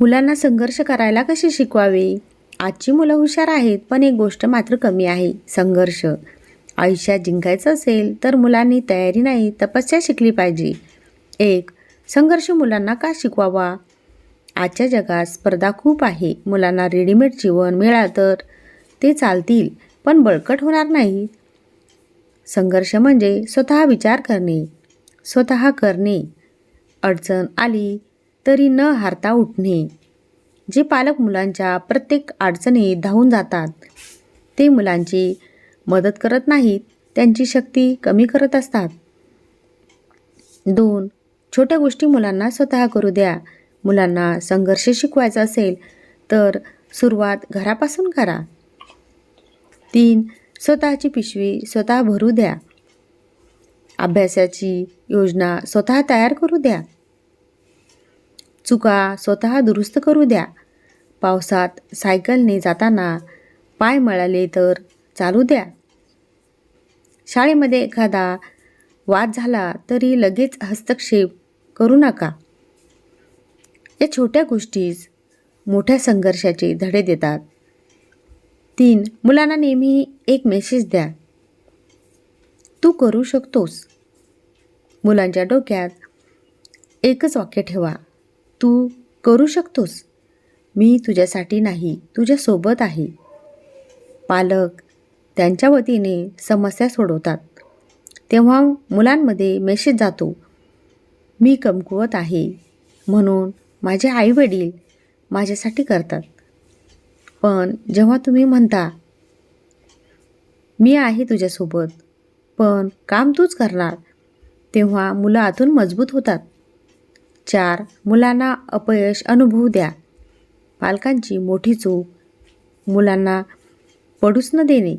मुलांना संघर्ष करायला कसे शिकवावे? आजची मुलं हुशार आहेत पण एक गोष्ट मात्र कमी आहे संघर्ष. आयुष्यात जिंकायचं असेल तर मुलांनी तयारी नाही तपस्या शिकली पाहिजे. एक संघर्ष मुलांना का शिकवावा? आजच्या जगात स्पर्धा खूप आहे मुलांना रेडीमेड जीवन मिळालं तर ते चालतील पण बळकट होणार नाही. संघर्ष म्हणजे स्वतः विचार करणे स्वतः करणे. अडचण आली तरी न हारता उठणे. जे पालक मुलांच्या प्रत्येक अडचणीत धावून जातात ते मुलांची मदत करत नाहीत त्यांची शक्ती कमी करत असतात. दोन छोट्या गोष्टी मुलांना स्वतः करू द्या. मुलांना संघर्ष शिकवायचा असेल तर सुरुवात घरापासून करा. तीन स्वतःची पिशवी स्वतः भरू द्या. अभ्यासाची योजना स्वतः तयार करू द्या. चुका स्वतः दुरुस्त करू द्या. पावसात सायकलने जाताना पाय मळाले तर चालू द्या. शाळेमध्ये एखादा वाद झाला तरी लगेच हस्तक्षेप करू नका. या छोट्या गोष्टीच मोठ्या संघर्षाचे धडे देतात. तीन मुलांना नेहमी एक मेसेज द्या. तू करू शकतोस. मुलांच्या डोक्यात एकच वाक्य ठेवा. तू करू शकतोस. मी तुझ्यासाठी नाही तुझ्यासोबत आहे. पालक त्यांच्या वतीने समस्या सोडवतात. तेव्हा मुलांमध्ये मेसेज जातो मी कमकुवत आहे. म्हणून माझे आईवडील माझ्यासाठी करतात. पण जेव्हा तुम्ही म्हणता मी आहे तुझ्यासोबत पण काम तूच करणार तेव्हा मुलं आतून मजबूत होतात. चार मुलांना अपयश अनुभवू द्या. पालकांची मोठी चूक मुलांना पडूच न देणे.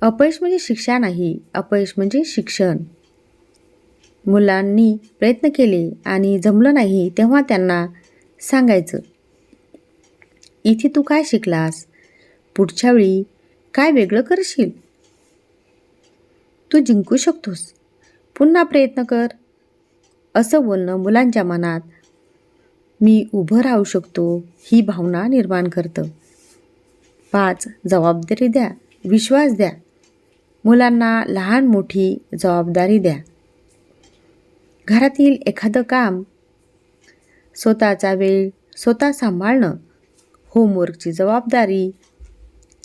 अपयश म्हणजे शिक्षा नाही अपयश म्हणजे शिक्षण. मुलांनी प्रयत्न केले आणि जमलं नाही तेव्हा त्यांना सांगायचं इथे तू काय शिकलास? पुढच्या वेळी काय वेगळं करशील? तू जिंकू शकतोस. पुन्हा प्रयत्न कर. असं बोलणं मुलांच्या मनात मी उभं राहू शकतो ही भावना निर्माण करतं. पाच जबाबदारी द्या विश्वास द्या. मुलांना लहान मोठी जबाबदारी द्या. घरातील एखादं काम स्वतःचा वेळ स्वतः सांभाळणं होमवर्कची जबाबदारी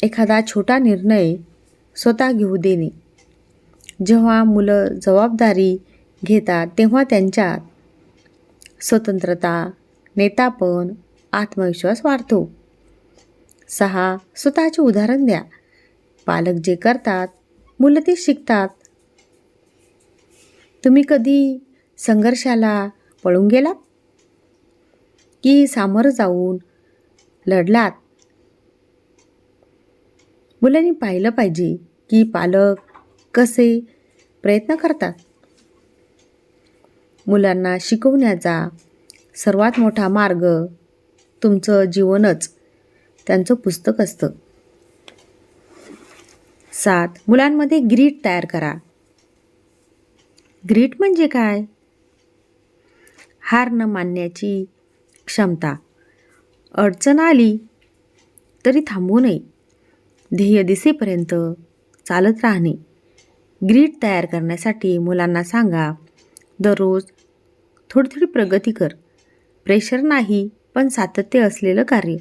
एखादा छोटा निर्णय स्वतः घेऊ देणे. जेव्हा मुलं जबाबदारी घेतात तेव्हा त्यांच्यात स्वतंत्रता नेतापण आत्मविश्वास वाढतो. सहा स्वतःचे उदाहरण द्या. पालक जे करतात मुलं ते शिकतात. तुम्ही कधी संघर्षाला पळून गेलात? की सामोरं जाऊन लढलात? मुलांनी पाहिलं पाहिजे की पालक कसे प्रयत्न करतात. मुलांना शिकवण्याचा सर्वात मोठा मार्ग तुमचं जीवनच. त्यांचं पुस्तक असतं. सात मुलांमध्ये ग्रीट तयार करा. ग्रीट म्हणजे काय? हार न मानण्याची क्षमता. अडचण आली तरी थांबू नये. ध्येय दिसेपर्यंत चालत राहणे. ग्रीट तयार करण्यासाठी मुलांना सांगा दररोज थोडी थोडी प्रगती कर. प्रेशर नाही पण सातत्य असलेलं कार्य.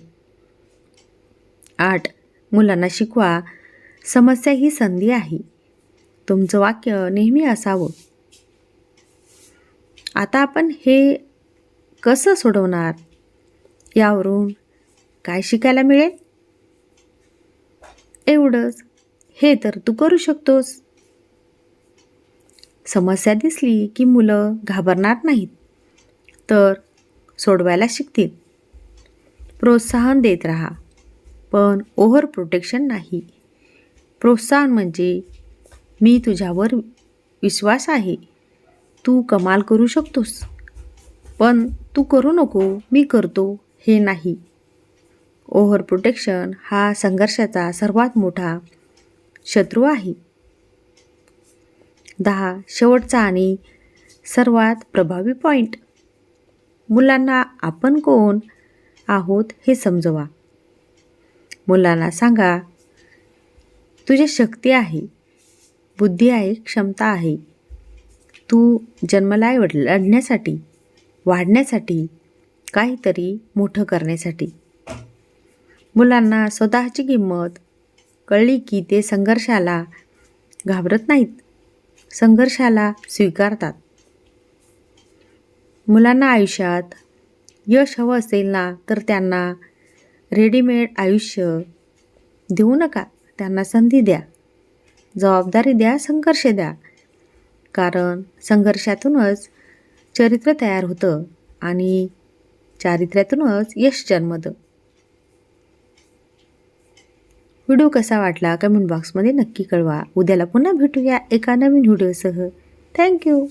आठ. मुलांना शिकवा. समस्या ही संधी आहे. तुमचं वाक्य नेहमी असावं. आता आपण हे कसं सोडवणार? यावरून काय शिकायला मिळेल? एवढंच. हे तर तू करू शकतोस. समस्या दिसली की मुलं घाबरणार नाहीत. तर सोडवायला शिकतील. प्रोत्साहन देत राहा पण ओव्हर प्रोटेक्शन नाही. प्रोत्साहन म्हणजे मी तुझ्यावर विश्वास आहे. तू कमाल करू शकतोस. पण तू करू नको मी करतो हे नाही. ओव्हर प्रोटेक्शन हा संघर्षाचा सर्वात मोठा शत्रू आहे. दहा शेवटचा आणि सर्वात प्रभावी पॉईंट मुलांना आपण कोण आहोत हे समजवा. मुलांना सांगा तुझी शक्ती आहे बुद्धी आहे क्षमता आहे. तू जन्मला वड लढण्यासाठी वाढण्यासाठी काहीतरी मोठं करण्यासाठी. मुलांना स्वतःची किंमत कळली की ते संघर्षाला घाबरत नाहीत. संघर्षाला स्वीकारतात. मुलांना आयुष्यात यश हवं असेल ना तर त्यांना रेडीमेड आयुष्य देऊ नका. त्यांना संधी द्या. जबाबदारी द्या संघर्ष द्या. कारण संघर्षातूनच चरित्र तयार होतं आणि चारित्र्यातूनच यश जन्मतं. व्हिडिओ कसा वाटला कमेंट बॉक्समध्ये नक्की कळवा. उद्याला पुन्हा भेटूया एका नवीन व्हिडिओसह. थँक्यू